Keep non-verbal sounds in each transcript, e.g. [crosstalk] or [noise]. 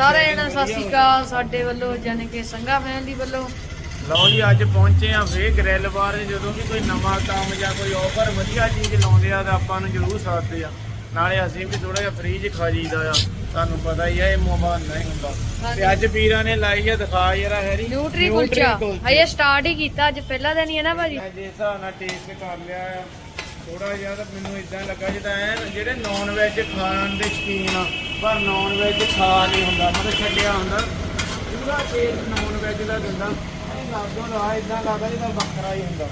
ਸਾਰੇ ਜਣੇ ਸਤਿ ਸ਼੍ਰੀ ਅਕਾਲ ਸਾਡੇ ਵੱਲੋਂ ਜਾਣੀ ਕਿ ਸੰਗਾ ਫੈਮਿਲੀ ਵੱਲੋਂ। ਲਓ ਜੀ ਅੱਜ ਪਹੁੰਚੇ ਆ ਫੇਰ ਗ੍ਰਿਲ ਬਾਰ। ਜਦੋਂ ਵੀ ਕੋਈ ਨਵਾਂ ਕੰਮ ਜਾਂ ਕੋਈ ਆਫਰ ਵਧੀਆ ਚੀਜ਼ ਲਾਉਂਦੇ ਆ ਤਾਂ ਆਪਾਂ ਨੂੰ ਜ਼ਰੂਰ ਸਾਥਦੇ ਆ। ਨਾਲੇ ਅਸੀਂ ਵੀ ਥੋੜਾ ਜਿਹਾ ਫ੍ਰੀ ਚ ਖਾ ਜੀਦਾ ਆ। ਤੁਹਾਨੂੰ ਪਤਾ ਹੀ ਆ ਇਹ ਮੋਬਾਈਲ ਨਹੀਂ ਹੁੰਦਾ। ਤੇ ਅੱਜ ਵੀਰਾਂ ਨੇ ਲਾਈ ਆ ਦਿਖਾ ਯਾਰਾ ਹੈਰੀ। ਨਿਊਟਰੀ ਕੁਲਚਾ ਹਜੇ ਸਟਾਰਟ ਹੀ ਕੀਤਾ ਅੱਜ ਪਹਿਲਾ ਦਿਨ ਹੀ ਹੈ ਨਾ ਭਾਜੀ? ਹਿਸਾਬ ਨਾਲ ਟੇਸਟ ਕਰ ਲਿਆ ਆ। ਥੋੜਾ ਜਿਹਾ ਤਾਂ ਮੈਨੂੰ ਇਦਾਂ ਲੱਗਾ ਜਿੱਦਾਂ ਐਨ ਜਿਹੜੇ ਨਾਨ ਵੈਜ ਖਾਣ ਦੇ ਸ਼ੌਕੀਨ ਆ, ਪਰ ਨਾਨ ਵੈਜ ਖਾ ਨਹੀਂ ਹੁੰਦਾ, ਮਤਲਬ ਛੱਡਿਆ ਹੁੰਦਾ। ਪੂਰਾ ਟੇਸਟ ਨਾਨ ਵੈਜ ਦਾ ਦਿੰਦਾ। ਇਹ ਲੱਗਦਾ ਨਾ ਇਦਾਂ ਲੱਗਦਾ ਜਿੱਦਾਂ ਵੱਖਰਾ ਹੀ ਹੁੰਦਾ।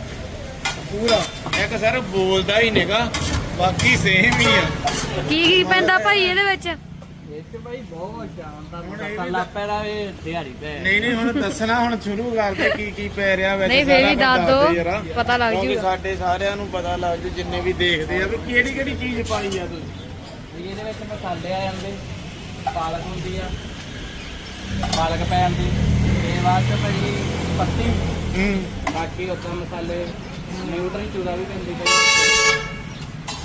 ਪੂਰਾ। ਇੱਕ ਸਰ, ਬੋਲਦਾ ਹੀ ਨੇਗਾ ਬਾਕੀ ਸੇਮ ਹੀ ਆ। ਕੀ ਕੀ ਪੈਂਦਾ ਭਾਈ ਇਹਦੇ ਵਿੱਚ? ਇਹ ਤੇ ਭਾਈ ਬਹੁਤ ਸ਼ਾਨਦਾਰ ਹੁਣ ਇਹ ਵੀ ਕੱਲਾ ਪੈਰਾ ਇਹ ਦਿਹਾੜੀ ਪੈ ਨਹੀਂ ਨਹੀਂ ਹੁਣ ਦੱਸਣਾ ਹੁਣ ਸ਼ੁਰੂ ਕਰਦੇ ਕੀ ਕੀ ਪੈ ਰਿਹਾ ਵਿੱਚ ਨਹੀਂ, ਫੇਰ ਵੀ ਸਾਰਾ ਦੱਸ ਕੁਝ ਦਿਓ, ਦੇ ਜਰਾ। ਪਤਾ ਲੱਗ ਕਿਉਂਕਿ ਜੂਗਾ। ਸਾਡੇ ਸਾਰਿਆਂ ਨੂੰ ਪਤਾ ਲੱਗ ਜੂ ਜਿੰਨੇ ਵੀ ਦੇਖਦੇ ਆ ਵੀ ਕਿਹੜੀ ਕਿਹੜੀ ਚੀਜ਼ ਪਾਈ ਆ ਤੁਸੀਂ। ਇਹਦੇ ਵਿੱਚ ਮਸਾਲੇ ਆ ਜਾਂਦੇ ਪਾਲਕ ਹੁੰਦੀ ਆ ਪਾਲਕ ਪੈ ਜਾਂਦੀ। ਤੇ ਬਾਅਦ ਚ ਭਾਈ ਪੱਤੀ। ਹੂੰ। ਬਾਕੀ ਉੱਪਰ ਮਸਾਲੇ ਨਿਊਟਰੀ ਚੂਰਾ ਵੀ ਪੈਂਦੀ। ਭਾਈ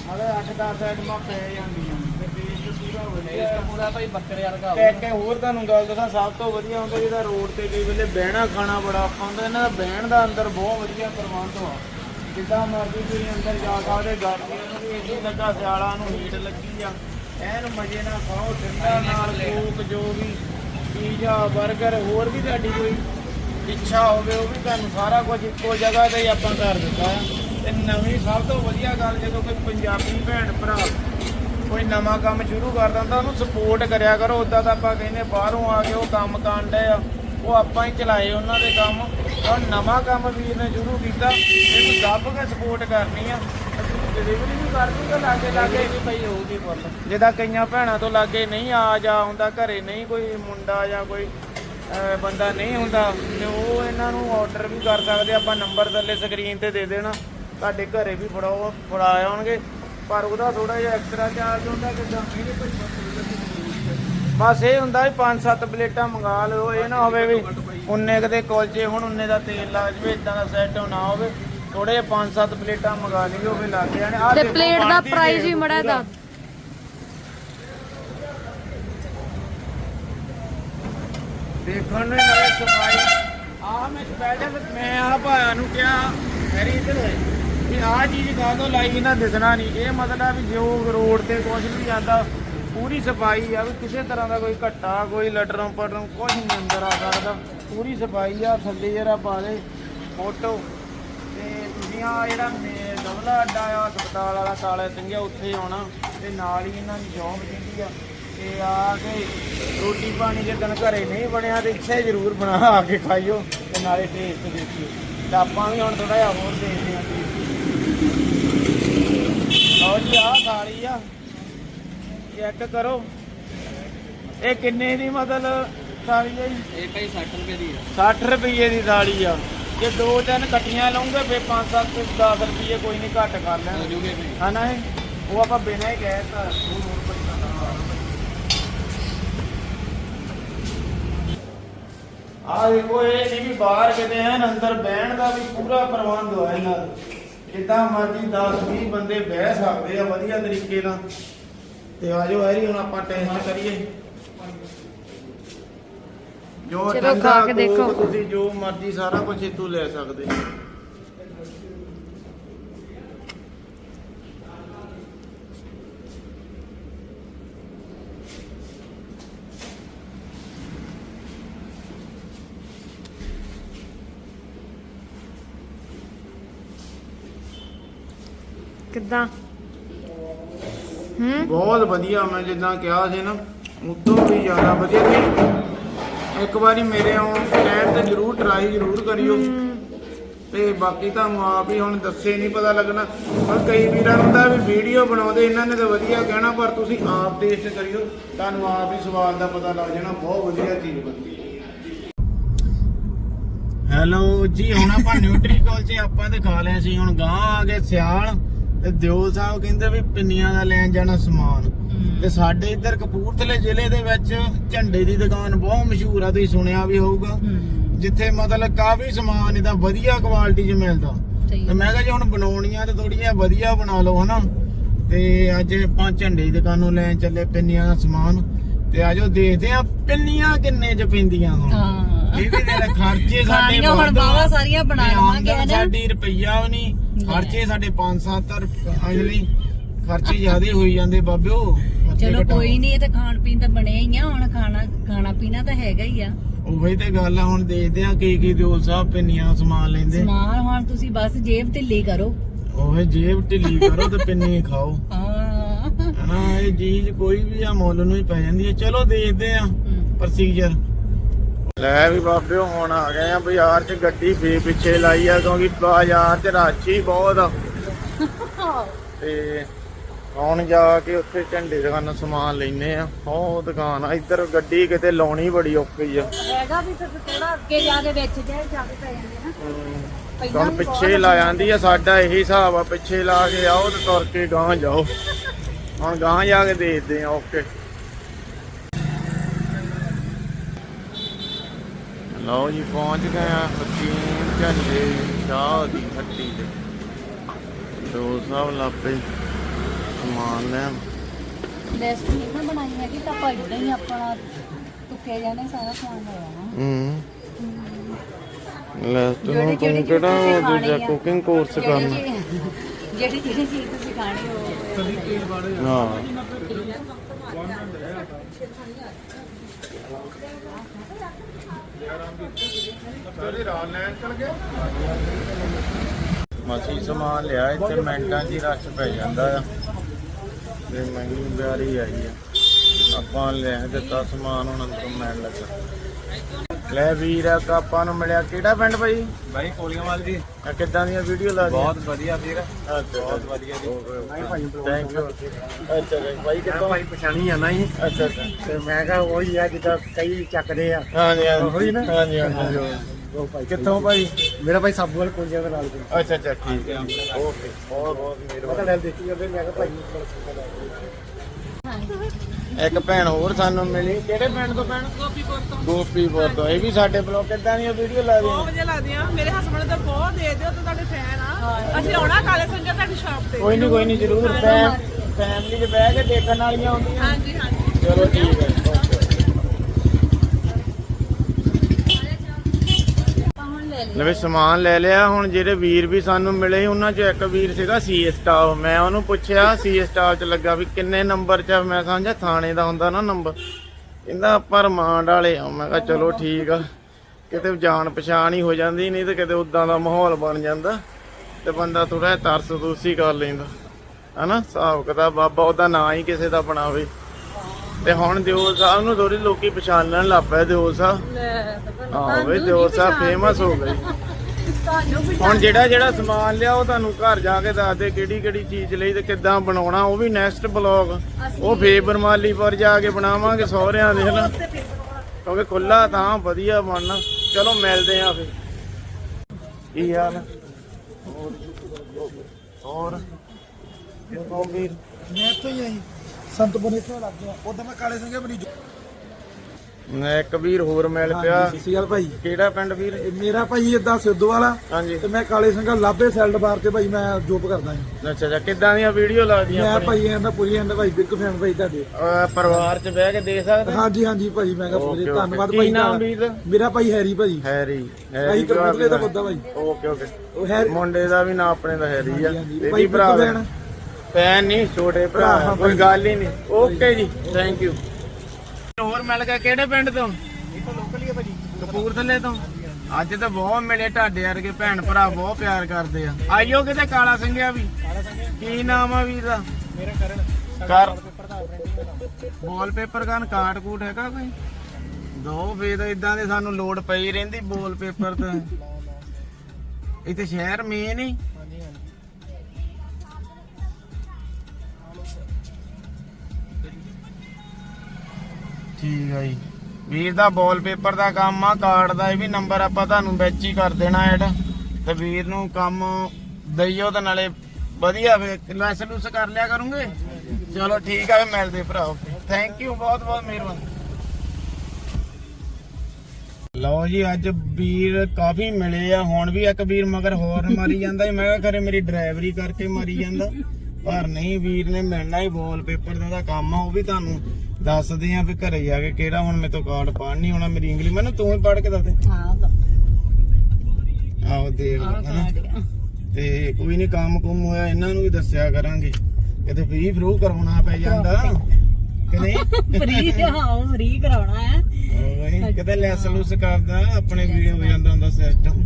ਮਤਲਬ 8-10 ਆਈਟਮਾਂ ਪੈ ਜਾਂਦੀਆਂ ਤੇ ਪੂਰਾ ਭਾਈ ਬੱਕਰੇ ਵਰਗਾ ਤੇ ਇੱਕ ਹੋਰ ਤੁਹਾਨੂੰ ਗੱਲ ਦੱਸਾਂ, ਸਭ ਤੋਂ ਵਧੀਆ ਹੁੰਦਾ ਜਿਹਦਾ ਰੋਡ ਤੇ ਕਈ ਵੇਲੇ ਬਹਿਣਾ ਖਾਣਾ ਬੜਾ ਔਖਾ ਹੁੰਦਾ, ਇਹਨਾਂ ਦਾ ਬਹਿਣ ਦਾ ਅੰਦਰ ਬਹੁਤ ਵਧੀਆ ਪ੍ਰਬੰਧ ਆ ਜਿੱਦਾਂ ਮਰਜ਼ੀ ਤੁਸੀਂ ਅੰਦਰ ਜਾ ਸਕਦੇ ਗਰਮੀਆਂ ਨੂੰ ਵੀ ਏਸੀ ਲੱਗਾ, ਸਿਆਲਾਂ ਨੂੰ ਹੀਟ ਲੱਗੀ ਆ। ਐਨ ਮਜ਼ੇ ਨਾਲ ਖਾਓ, ਠੰਡਾ ਨਾਲ ਕੋਕ ਜੋ ਵੀ ਪੀਜ਼ਾ 버ਗਰ ਹੋਰ ਵੀ ਤੁਹਾਡੀ ਕੋਈ ਇੱਛਾ ਹੋਵੇ, ਉਹ ਵੀ ਤੁਹਾਨੂੰ ਸਾਰਾ ਕੁਝ ਇੱਕੋ ਜਗ੍ਹਾ ਤੇ ਹੀ ਆਪਾਂ ਕਰ ਦਿੱਤਾ ਆ। ਤੇ ਨਵੀਂ ਸਭ ਤੋਂ ਵਧੀਆ ਗੱਲ, ਜਦੋਂ ਕੋਈ ਪੰਜਾਬੀ ਭੈਣ ਭਰਾ ਕੋਈ ਨਵਾਂ ਕੰਮ ਸ਼ੁਰੂ ਕਰ ਦਿੰਦਾ ਉਹਨੂੰ ਸਪੋਰਟ ਕਰਿਆ ਕਰੋ। ਉਦਾਂ ਤਾਂ ਆਪਾਂ ਕਹਿੰਦੇ ਬਾਹਰੋਂ ਆ ਕੇ ਉਹ ਕੰਮ ਕਾਂਡੇ ਆ। ਉਹ ਆਪਾਂ ਹੀ ਚਲਾਏ ਉਹਨਾਂ ਦੇ ਕੰਮ। ਔਰ ਨਵਾਂ ਕੰਮ ਵੀਰ ਨੇ ਸ਼ੁਰੂ ਕੀਤਾ ਇਹਨੂੰ ਦੱਬ ਕੇ ਸਪੋਰਟ ਕਰਨੀ ਆ। ਡਿਲੀਵਰੀ ਵੀ ਕਰਨੀ ਤਾਂ ਲਾਗੇ ਲਾਗੇ। ਵੀ ਭਾਈ ਹੋਊਗੀ ਫੁੱਲ ਜਿਹਦਾ ਕਈਆਂ ਭੈਣਾਂ ਤੋਂ ਲਾਗੇ ਨਹੀਂ ਆ ਜਾ ਹੁੰਦਾ ਘਰੇ ਨਹੀਂ ਕੋਈ ਮੁੰਡਾ ਜਾਂ ਕੋਈ ਬੰਦਾ ਨਹੀਂ ਹੁੰਦਾ ਤੇ ਉਹ ਇਹਨਾਂ ਨੂੰ ਆਰਡਰ ਵੀ ਕਰ ਸਕਦੇ ਆਪਾਂ ਨੰਬਰ ਥੱਲੇ ਸਕਰੀਨ ਤੇ ਦੇ ਦੇਣਾ। ਤੁਹਾਡੇ ਘਰੇ ਵੀ ਫੜਾਓ ਫੜਾ ਆਉਣਗੇ ਪਰ ਉਹਦਾ ਥੋੜਾ ਜਿਹਾ ਐਕਸਟਰਾ ਚਾਰਜ ਹੁੰਦਾ ਕਿਦਾਂ ਬਸ ਇਹ ਹੁੰਦਾ ਵੀ ਪੰਜ ਸੱਤ ਪਲੇਟਾਂ ਮੰਗਾ ਲਓ ਇਹ ਨਾ ਹੋਵੇ ਵੀ ਉਨੇ ਕਦੇ ਕੁਲਚੇ ਹੁਣ ਉਨੇ ਦਾ ਤੇਲ ਲੱਗ ਜਵੇ ਇਦਾਂ ਦਾ ਸੈੱਟ ਨਾ ਹੋਵੇ ਥੋੜੇ ਜਿਹਾ ਪੰਜ ਸੱਤ ਪਲੇਟਾਂ ਮੰਗਾ ਲਈ ਹੋਵੇ ਲੱਗ ਜਾਣੇ। ਆਹ ਤੇ ਪਲੇਟ ਦਾ ਪ੍ਰਾਈਸ ਵੀ ਮੜਾ। ਦੱਸ ਦੇਖਣ ਨੂੰ ਨਾਲੇ ਸਫ਼ਾਈ। ਆ ਮੈਂ ਸਪੈਸ਼ਲ ਮੈਂ ਆ ਭਾਇਆ ਨੂੰ ਕਿਹਾ ਹੈਰੀ ਇੱਧਰ ਹੋਏ ਵੀ ਆਹ ਚੀਜ਼ ਕਾਹਤੋਂ ਲਾਈ ਇਹਨਾਂ ਦਿਸਣਾ ਨਹੀਂ ਇਹ ਮਤਲਬ ਵੀ ਜੋ ਰੋਡ ਤੇ ਕੁਝ ਵੀ ਜਾਂਦਾ, ਪੂਰੀ ਸਫ਼ਾਈ ਆ, ਵੀ ਕਿਸੇ ਤਰ੍ਹਾਂ ਦਾ ਕੋਈ ਘੱਟਾ, ਕੋਈ ਲਟਰੋਂ ਪਟਰੋਂ ਕੁਝ ਨਹੀਂ ਅੰਦਰ ਆ ਸਕਦਾ। ਪੂਰੀ ਸਫ਼ਾਈ ਆ, ਥੱਲੇ ਜਿਹੜਾ ਪਾ ਦੇ, ਫੋਟੋ। ਤੇ ਤੁਸੀਂ ਆ ਜਿਹੜਾ ਮੇ- ਅੱਡਾ ਆ, ਹਸਪਤਾਲ ਵਾਲਾ ਕਾਲਾ ਸਿੰਘਿਆ, ਉੱਥੇ ਆਉਣਾ। ਤੇ ਨਾਲ ਹੀ ਇਹਨਾਂ ਦੀ ਜੌਬ ਜਿੰਦੀ ਆ। ਤੇ ਆ ਕੇ ਰੋਟੀ ਪਾਣੀ ਜਿੱਦਣ ਘਰੇ ਨਹੀਂ ਬਣਿਆ, ਤੇ ਇੱਥੇ ਜ਼ਰੂਰ ਬਣਾ ਆ ਕੇ ਖਾਈਓ ਤੇ ਨਾਲੇ ਟੇਸਟ ਦੇਖਿਓ। ਤੇ ਆਪਾਂ ਵੀ ਹੁਣ ਥੋੜਾ ਜਿਹਾ ਹੋਰ ਦੇਖਦੇ ਹਾਂ। ਲਓ ਜੀ ਆਹ ਥਾਲੀ ਆ। ਚੈੱਕ ਕਰੋ। ਇਹ ਕਿੰਨੇ ਦੀ ਮਤਲਬ ਥਾਲੀ ਹੈ ਜੀ? ਇਹ ਭਾਈ 60 ਰੁਪਏ ਦੀ ਆ। 60 ਰੁਪਏ ਦੀ ਥਾਲੀ ਆ। ਜੇ ਦੋ ਤਿੰਨ ਇਕੱਠੀਆਂ ਲਵਾਂਗੇ ਫੇ 5-7 10 ਰੁਪਏ ਕੋਈ ਨਹੀਂ ਘੱਟ ਕਰ ਹੋ ਲੈਣ ਜੂਗੇ ਭਾਈ। ਹਨਾ ਇਹ? ਉਹ ਆਪਾਂ ਬਿਨਾਂ ਹੀ ਗਏ ਤਾਂ ਉਹ ਹੋਰ ਆ ਦੇਖੋ ਇਹ ਨਹੀਂ ਵੀ ਬਾਹਰ ਕਿਤੇ ਐਨ ਅੰਦਰ ਬਹਿਣ ਦਾ ਵੀ ਪੂਰਾ ਪ੍ਰਬੰਧ ਹੋਇਆ ਇਹਨਾਂ ਦਾ। ਜਿੱਦਾਂ ਮਰਜ਼ੀ 10 20 ਬੰਦੇ ਬਹਿ ਸਕਦੇ ਆ ਵਧੀਆ ਤਰੀਕੇ ਨਾਲ। ਤੇ ਆਜੋ ਐਰੀ ਹੁਣ ਆਪਾਂ ਟੈਸਟ ਕਰੀਏ। ਜੋ ਚਲੋ ਠੰਡਾ ਕੋਕ। ਤੁਸੀਂ ਜੋ ਮਰਜ਼ੀ ਸਾਰਾ ਕੁਝ ਇੱਥੋਂ ਲੈ ਸਕਦੇ। ਹੋ ਕਿੱਦਾਂ? ਹੂੰ? ਬਹੁਤ ਵਧੀਆ ਮੈਂ ਜਿੱਦਾਂ ਕਿਹਾ ਸੀ ਨਾ ਉਦੋਂ ਵੀ ਜ਼ਿਆਦਾ ਵਧੀਆ ਤੇ ਇੱਕ ਵਾਰੀ ਮੇਰੇ ਆਉਣ ਕਹਿਣ ਤੇ ਜ਼ਰੂਰ ਟਰਾਈ ਜ਼ਰੂਰ ਕਰਿਓ। ਤੇ ਬਾਕੀ ਤੁਹਾਨੂੰ ਆਪ ਹੀ ਹੁਣ ਦੱਸੇ ਨਹੀਂ ਪਤਾ ਲੱਗਣਾ। ਪਰ ਕਈ ਵੀਰਾਂ ਨੂੰ ਹੁੰਦਾ ਵੀ ਵੀਡੀਓ ਬਣਾਉਂਦੇ ਇਹਨਾਂ ਨੇ ਤਾਂ ਵਧੀਆ ਕਹਿਣਾ ਪਰ ਤੁਸੀਂ ਆਪ ਟੇਸਟ ਕਰਿਓ। ਤੁਹਾਨੂੰ ਆਪ ਹੀ ਸਵਾਦ ਦਾ ਪਤਾ ਲੱਗ ਜਾਣਾ ਬਹੁਤ ਵਧੀਆ ਚੀਜ਼ ਬਣਦੀ ਹੈਲੋ ਜੀ ਹੁਣ ਆਪਾਂ ਨਿਊਟਰੀ ਕਾਲ 'ਚ ਆਪਾਂ ਤੇ ਖਾ ਲਿਆ ਸੀ ਹੁਣ ਗਾਂ ਆ ਗਏ ਸਿਆਲ। ਤੇ ਦਿਓ ਸਾਹਿਬ ਕਹਿੰਦੇ ਵੀ ਪਿੰਨੀਆਂ ਦਾ ਲੈਣ ਜਾਣਾ ਸਮਾਨ। ਤੇ ਸਾਡੇ ਇੱਧਰ ਕਪੂਰਥਲੇ ਜ਼ਿਲ੍ਹੇ ਦੇ ਵਿੱਚ ਝੰਡੇ ਦੀ ਦੁਕਾਨ ਬਹੁਤ ਮਸ਼ਹੂਰ ਆ ਤੁਸੀਂ ਸੁਣਿਆ ਵੀ ਹੋਊਗਾ। ਜਿੱਥੇ ਮਤਲਬ ਕਾਫੀ ਸਮਾਨ ਇਹਦਾ ਵਧੀਆ ਕੁਆਲਿਟੀ 'ਚ ਮਿਲਦਾ। ਤੇ ਮੈਂ ਕਿਹਾ ਜੇ ਹੁਣ ਬਣਾਉਣੀਆਂ ਤੇ ਥੋੜੀਆਂ ਵਧੀਆ ਬਣਾ ਲਓ ਹਨਾ। ਤੇ ਅੱਜ ਆਪਾਂ ਝੰਡੇ ਦੀ ਦੁਕਾਨੋਂ ਲੈਣ ਚੱਲੇ ਪਿੰਨੀਆਂ ਦਾ ਸਮਾਨ। ਤੇ ਆਜੋ ਦੇਖਦੇ ਆ ਪਿੰਨੀਆਂ ਕਿੰਨੇ ਚ ਪੈਂਦੀਆਂ ਹੁਣ। ਹਾਂ। ਇਹ ਵੀ ਦੇ ਖਰਚੇ ਸਾਡੇ ਹੁਣ ਬਾਵਾ। ਸਾਰੀਆਂ ਬਣਾ ਲਵਾਂਗੇ ਨਾ? ਸਾਡੀ ਰੁਪਈਆ ਵੀ ਨਹੀਂ। ਖਰਚੇ ਸਾਡੇ 5-7 ਅਗਲੀ ਖਰਚੇ ਜ਼ਿਆਦੇ ਹੋਈ ਜਾਂਦੇ ਬਾਬਿਓ ਚਲੋ। ਕੋਈ ਨਹੀਂ ਇਹ ਤਾਂ ਖਾਣ ਪੀਣ ਤਾਂ ਬਣਿਆ ਹੀ ਆ ਹੁਣ ਖਾਣਾ ਖਾਣਾ ਪੀਣਾ ਤਾਂ ਹੈਗਾ ਹੀ ਆ। ਉਹੀ ਤੇ ਗੱਲ ਆ ਹੁਣ ਦੇਖਦੇ ਆ ਕੀ ਕੀ ਦਿਓਲ ਸਾਹਿਬ ਪਿੰਨੀਆਂ ਸਮਾਨ ਲੈਂਦੇ। ਸਮਾਨ ਹੁਣ ਤੁਸੀਂ ਬਸ ਜੇਬ ਢਿੱਲੀ ਕਰੋ। ਉਹੇ ਜੇਬ ਢਿੱਲੀ ਕਰੋ ਤੇ ਪਿੰਨੀ ਖਾਓ। ਹਾਂ। ਹਨਾ ਇਹ ਚੀਜ਼ ਕੋਈ ਵੀ ਆ ਮੁੱਲ ਨੂੰ ਹੀ ਪੈ ਜਾਂਦੀ ਹੈ ਚਲੋ ਦੇਖਦੇ ਆ। ਪ੍ਰੋਸੀਜਰ ਲੈ ਵੀ ਬਾਬਿਓ ਹੁਣ ਆ ਗਏ ਆ ਬਾਜ਼ਾਰ 'ਚ ਗੱਡੀ ਫੇ ਪਿੱਛੇ ਲਾਈ ਆ ਕਿਉਂਕਿ ਬਾਜ਼ਾਰ 'ਚ ਹੀ ਬਹੁਤ ਆ। ਤੇ ਹੁਣ ਜਾ ਕੇ ਉੱਥੇ ਝੰਡੇ ਦੁਕਾਨਾਂ ਸਮਾਨ ਲੈਨੇ ਆ। ਉਹ ਦੁਕਾਨ ਆ ਇੱਧਰ ਗੱਡੀ ਕਿਤੇ ਲਾਉਣੀ ਬੜੀ ਔਖੀ ਆ। ਹੈਗਾ ਵੀ ਫਿਰ ਥੋੜਾ ਅੱਗੇ ਜਾ ਕੇ ਵਿੱਚ ਜੇ ਜਾ ਕੇ ਪੈ ਜਾਂਦੇ ਨਾ। ਹੁਣ ਪਿੱਛੇ ਲਾ ਜਾਂਦੀ ਆ ਸਾਡਾ ਇਹੀ ਹਿਸਾਬ ਆ ਪਿੱਛੇ ਲਾ ਕੇ ਆਓ ਤੇ ਤੁਰ ਕੇ ਗਾਂ ਜਾਓ। ਹੁਣ ਗਾਂ ਜਾ ਕੇ ਦੇਖਦੇ ਆ ਓਕੇ। ਲਓ ਜੀ ਪਹੁੰਚ ਗਏ ਆ ਹਕੀਮ ਝੰਡੇ ਸ਼ਾਹ ਦੀ ਹੱਟੀ ਤੇ। ਦੋ ਸਭ ਲਾਪੇ ਸਮਾਨ ਲੈ ਬੈਸਟ ਨਹੀਂ ਨਾ ਬਣਾਈ ਹੈਗੀ ਤਾਂ ਇਦਾਂ ਹੀ ਆਪਣਾ ਤੁੱਕੇ ਜਾਣੇ ਸਾਰਾ ਸਮਾਨ ਲਾਇਆ ਨਾ ਹੂੰ। ਲੈ ਜਿਹੜੀ- ਤੂੰ ਕਿਹੜਾ ਦੂਜਾ। ਕੁਕਿੰਗ ਕੋਰਸ ਕਰਨਾ? ਜਿਹੜੀ ਜਿਹੜੀ ਚੀਜ਼ ਤੁਸੀਂ ਖਾਣੀ ਹੋ ਹਾਂ। ਮਸੀ ਸਮਾਨ ਲਿਆ, ਇੱਥੇ ਮਿੰਟਾਂ 'ਚ ਰਸ਼ ਪੈ ਜਾਂਦਾ ਆ। ਤੇ ਮਹਿੰਗੀ ਬਿਆਰੀ ਆਈ ਆ। ਆਪਾਂ ਲੈ ਦਿੱਤਾ ਸਮਾਨ, ਹੁਣ ਅੰਦਰੋਂ ਮੈਨ ਲੱਗਾ। ਲੈ ਵੀਰ ਆਪਾਂ ਨੂੰ ਮਿਲਿਆ। ਕਿਹੜਾ ਪਿੰਡ ਭਾਈ ਬਾਈ ਕੋਲੀਆਂ ਵਾਲ ਜੀ। ਆ ਕਿੱਦਾਂ ਦੀਆਂ ਵੀਡੀਓ ਲਾ ਬਹੁਤ ਵਧੀਆ ਵੀਰ। ਬਹੁਤ ਵਧੀਆ ਜੀ। ਥੈਂਕ ਯੂ ਅੱਛਾ ਜੀ ਭਾਈ ਕਿੱਥੋਂ ਭਾਈ ਪਛਾਣੀ ਆ ਨਾ ਜੀ। ਅੱਛਾ ਅੱਛਾ। ਤੇ ਮੈਂ ਕਿਹਾ ਉਹੀ ਆ ਜਿੱਦਾਂ ਕਈ ਚੱਕਦੇ ਆ। ਹਾਂਜੀ ਹਾਂਜੀ। ਉਹੀ ਨਾ? ਹਾਂਜੀ ਹਾਂਜੀ। ਉਹ ਭਾਈ ਕਿੱਥੋਂ ਭਾਈ? ਮੇਰਾ ਭਾਈ ਸਾਬੂ ਵਾਲ ਕੋਲੀਆਂ ਦੇ ਨਾਲ ਅੱਛਾ ਅੱਛਾ। ਠੀਕ ਹੈ ਓਕੇ। ਬਹੁਤ ਬਹੁਤ ਮੈਂ ਮਿਹਰਬਾਨੀ ਤਾਂ ਲੈ ਦੇਖੀ ਜਾਂਦੇ ਮੈਂ ਕਿਹਾ ਭਾਈ ਨੂੰ ਇੱਕ ਭੈਣ ਹੋਰ ਸਾਨੂੰ ਮਿਲੀ। ਕਿਹੜੇ ਪਿੰਡ ਤੋਂ ਭੈਣ? ਗੋਪੀਪੁਰ ਤੋਂ। ਗੋਪੀਪੁਰ ਤੋਂ। ਇਹ ਵੀ ਸਾਡੇ ਬਲੌਗ ਕਿੱਦਾਂ ਦੀਆਂ ਵੀਡੀਓ ਲਾ ਬਹੁਤ ਵਧੀਆ ਲੱਗਦੀਆਂ। ਮੇਰੇ ਹਸਬੰਡ ਤਾਂ ਬਹੁਤ ਦੇ ਦਿਓ ਤੇ ਤੁਹਾਡੇ ਫੈਨ ਆ। ਅਸੀਂ ਆਉਣਾ ਕਾਲੇ ਸੰਜਾ ਤੁਹਾਡੀ ਸ਼ਾਪ ਤੇ। ਕੋਈ ਨਹੀਂ ਕੋਈ ਨਹੀਂ ਜ਼ਰੂਰ। ਫੈਮਿਲੀ ਦੇ ਬਹਿ ਕੇ ਦੇਖਣ ਵਾਲੀਆਂ ਹੁੰਦੀਆਂ। ਹਾਂਜੀ ਹਾਂਜੀ। ਚਲੋ ਠੀਕ ਹੈ। ਓਕੇ ਸਮਾਨ ਲੈ ਲਿਆ, ਹੁਣ ਜਿਹੜੇ ਵੀਰ ਵੀ ਸਾਨੂੰ ਮਿਲੇ ਉਹਨਾਂ ਚੋਂ ਇੱਕ ਵੀਰ ਸੀਗਾ ਸੀ ਸਟਾਫ ਮੈਂ ਉਹਨੂੰ ਪੁੱਛਿਆ ਸੀ ਸਟਾਫ ਚ ਲੱਗਾ ਵੀ ਕਿੰਨੇ ਨੰਬਰ ਚ ਆ? ਮੈਂ ਸਮਝਿਆ ਥਾਣੇ ਦਾ ਹੁੰਦਾ ਨਾ ਨੰਬਰ। ਕਹਿੰਦਾ, ਆਪਾਂ ਰਿਮਾਂਡ ਵਾਲੇ ਆ। ਮੈਂ ਕਿਹਾ, ਚਲੋ ਠੀਕ ਆ। ਕਿਤੇ ਜਾਣ ਪਛਾਣ ਹੀ ਹੋ ਜਾਂਦੀ, ਨਹੀਂ ਤੇ ਕਿਤੇ ਉਦਾਂ ਦਾ ਮਾਹੌਲ ਬਣ ਜਾਂਦਾ। ਤੇ ਬੰਦਾ ਥੋੜਾ ਤਰਸ ਤੁਰਸ ਹੀ ਕਰ ਲੈਂਦਾ। ਹਨਾ? ਹਿਸਾਬ ਕਿਤਾਬ ਬਾਬਾ ਉਹਦਾ ਨਾਂ ਹੀ ਕਿਸੇ ਦਾ ਬਣਾਵੇ। ਤੇ ਹੁਣ ਦਿਓਲ ਸਾਹਿਬ ਨੂੰ ਥੋੜੀ ਲੋਕੀ ਪਛਾਣਨ ਲੱਗ ਪਏ ਦਿਓਲ ਸਾਹਿਬ। ਹਾਂ ਵੇ ਦਿਓਲ ਸਾਹਿਬ ਫੇਮਸ ਹੋ ਗਏ। ਹੁਣ ਜਿਹੜਾ ਜਿਹੜਾ ਸਮਾਨ ਲਿਆ ਉਹ ਤੁਹਾਨੂੰ ਘਰ ਜਾ ਕੇ ਦੱਸ ਦੇ ਕਿਹੜੀ ਕਿਹੜੀ ਚੀਜ਼ ਲਈ ਤੇ ਕਿੱਦਾਂ ਬਣਾਉਣਾ ਉਹ ਵੀ ਨੈਕਸਟ ਬਲੌਗ ਉਹ ਫੇਬਰ ਮਾਲੀਪੁਰ ਜਾ ਕੇ ਬਣਾਵਾਂਗੇ ਸਹੁਰਿਆਂ ਦੇ ਹਨਾ? ਕਿਉਂਕਿ ਖੁੱਲਾ ਤਾਂ ਵਧੀਆ ਬਣਨਾ। ਚਲੋ ਮਿਲਦੇ ਆਂ ਫਿਰ। ਕੀ ਹਾਲ ਹੈ? ਹੋਰ ਕਿਉਂ ਵੀਰ? ਮੈਂ ਇੱਥੋਂ ਹੀ ਆਈ ਸੰਤਪੁਰ ਇੱਥੋਂ ਲੱਗ ਗਿਆ ਉਦੋਂ ਮੈਂ ਕਾਲੇ ਸਿੰਘੇ ਬਣੀ ਮੈਂ ਇੱਕ ਵੀਰ ਹੋਰ ਮਿਲ ਪਿਆ। ਸੀਆਲ ਭਾਈ। ਕਿਹੜਾ ਪਿੰਡ ਵੀਰ? ਇਹ ਮੇਰਾ ਭਾਈ ਇਦਾਂ ਸਿੱਧੂ ਵਾਲਾ ਹਾਂਜੀ। ਤੇ ਮੈਂ ਕਾਲੇ ਸਿੰਘਾ ਲਾਬੇ ਸੈਲਡ ਬਾਰ ਤੇ ਭਾਈ ਮੈਂ ਜੋਬ ਕਰਦਾ ਹਾਂ ਅੱਛਾ ਅੱਛਾ ਕਿੱਦਾਂ ਦੀਆਂ ਵੀਡੀਓ ਲੱਗਦੀਆਂ ਮੈਂ ਭਾਈ ਇਹਦਾ ਪੂਰੀ ਇਹਦਾ ਭਾਈ ਬਿੱਗ ਫੈਨ ਭਾਈ ਤੁਹਾਡੇ। ਅਹ ਪਰਿਵਾਰ ਚ ਬਹਿ ਕੇ ਦੇਖ ਸਕਦੇ? ਹਾਂਜੀ ਹਾਂਜੀ ਭਾਈ ਮੈਂ ਕਿਹਾ ਪੂਰੇ ਓਕੇ। ਧੰਨਵਾਦ ਕੀ ਭਾਈ ਨਾਮ। ਵੀਰ? ਦਾ? ਮੇਰਾ ਭਾਈ ਹੈਰੀ ਭਾਈ। ਹੈਰੀ ਭਾਈ ਕਰਮੂਲੇ ਦਾ ਬੰਦਾ ਭਾਈ। Okay okay. ਉਹ ਹੈਰੀ ਮੁੰਡੇ ਦਾ ਵੀ ਨਾਂ ਆਪਣੇ ਦਾ ਹੈਰੀ ਆ। ਹਾਂਜੀ, ਹਾਂਜੀ। ਤੇ ਭਾਈ ਵੀ ਭਰਾ ਬਿੱਟੂ ਭੈਣ। ਭੈਣ ਨਹੀਂ ਛੋਟੇ ਭਰਾ ਕੋਈ। ਗੱਲ ਹੀ ਨਹੀਂ ਓਕੇ ਜੀ ਥੈਂਕ ਯੂ ਹੋਰ ਮਿਲ ਗਿਆ ਕਿਹੜੇ ਪਿੰਡ ਤੋਂ? ਲੋਕਲੀ ਹੈ ਭਾਜੀ ਕਪੂਰਥਲੇ ਤੋਂ। ਅੱਜ ਤਾਂ ਬਹੁਤ ਮਿਲੇ ਢਾਡੇ ਵਰਗੇ ਭੈਣ ਭਰਾ ਬਹੁਤ ਪਿਆਰ ਕਰਦੇ ਆ। ਆਈਓ ਕਿਤੇ ਕਾਲਾ ਸਿੰਘਿਆ ਵੀ। ਕੀ ਨਾਮ ਆ ਵੀਰ ਦਾ? ਮੇਰਾ ਕਰਨ ਕਰ। ਬੋਲ ਪੇਪਰ ਕਨ ਕਾਰਡ ਕੂਟ ਹੈਗਾ ਕੋਈ? ਦੋ ਫੇਰ ਇਦਾਂ ਦੇ ਸਾਨੂੰ ਲੋਡ ਪਈ ਰਹਿੰਦੀ ਬੋਲ ਪੇਪਰ ਤੇ। ਇੱਥੇ ਸ਼ਹਿਰ ਮੇਨ ਹੀ। ਠੀਕ ਆ ਜੀ। ਵੀਰ ਦਾ ਬੋਲ ਦਾ ਕੰਮ ਆ ਕਾਰਡ ਦਾ ਇਹ ਵੀ ਨੰਬਰ ਆਪਾਂ ਤੁਹਾਨੂੰ ਵਿੱਚ ਹੀ ਕਰ ਦੇਣਾ ਐਡ ਤੇ ਵੀਰ ਨੂੰ ਕੰਮ ਦਈਓ ਤੇ ਨਾਲੇ ਵਧੀਆ ਲੈਸ ਲੂਸ ਕਰ ਲਿਆ ਕਰੂੰਗੇ। ਚਲੋ ਠੀਕ ਆ ਮਿਲਦੇ ਭਰਾ ਥੈਂਕ ਯੂ ਬਹੁਤ ਬਹੁਤ ਮਿਹਰਬਾਨੀ। ਲਓ ਜੀ, ਅੱਜ ਵੀਰ ਕਾਫੀ ਮਿਲੇ ਆ। ਹੁਣ ਵੀ ਇੱਕ ਵੀਰ ਮਗਰ ਹੋਰ ਮਾਰੀ ਜਾਂਦਾ ਮੈਂ ਕਿਹਾ ਖਰੇ ਮੇਰੀ ਡਰਾਈਵਰੀ ਕਰਕੇ ਮਾਰੀ ਜਾਂਦਾ। ਪਰ ਨਹੀਂ, ਵੀਰ ਨੇ ਮਿਲਣਾ ਹੀ ਵਾਲ ਦਾ ਕੰਮ ਆ, ਉਹ ਵੀ ਤੁਹਾਨੂੰ ਦੱਸਦੇ ਆ ਵੀ ਘਰੇ ਜਾ ਕੇ ਕਿਹੜਾ ਹੁਣ ਮੇਰੇ ਤੋਂ ਕਾਰਡ ਪੜ੍ਹ ਨਹੀਂ ਹੋਣਾ ਮੇਰੀ ਇੰਗਲਿਸ਼ ਮੈਨੂੰ ਤੂੰ ਹੀ ਪੜ੍ਹ ਕੇ ਦੱਸ ਦੇ। ਹਾਂ ਤਾਂ ਆਹੋ ਦੇਖ ਲਓ ਹਨਾ? ਤੇ ਕੋਈ ਨਹੀਂ ਕੰਮ ਕੁਮ ਹੋਇਆ ਇਹਨਾਂ ਨੂੰ ਵੀ ਦੱਸਿਆ ਕਰਾਂਗੇ। ਕਿਤੇ ਫ੍ਰੀ ਫਰੂ ਕਰਵਾਉਣਾ ਪੈ ਜਾਂਦਾ। ਕਿ ਨਹੀਂ? [laughs] ਫ੍ਰੀ ਹਾਂ ਫ੍ਰੀ ਕਰਾਉਣਾ ਹੈ। ਓਏ ਕਿਤੇ ਲੈਸ ਲੂਸ ਕਰਦਾ ਆਪਣੇ ਵੀਡੀਓ ਹੋ ਜਾਂਦਾ ਹੁੰਦਾ ਸਿਸਟਮ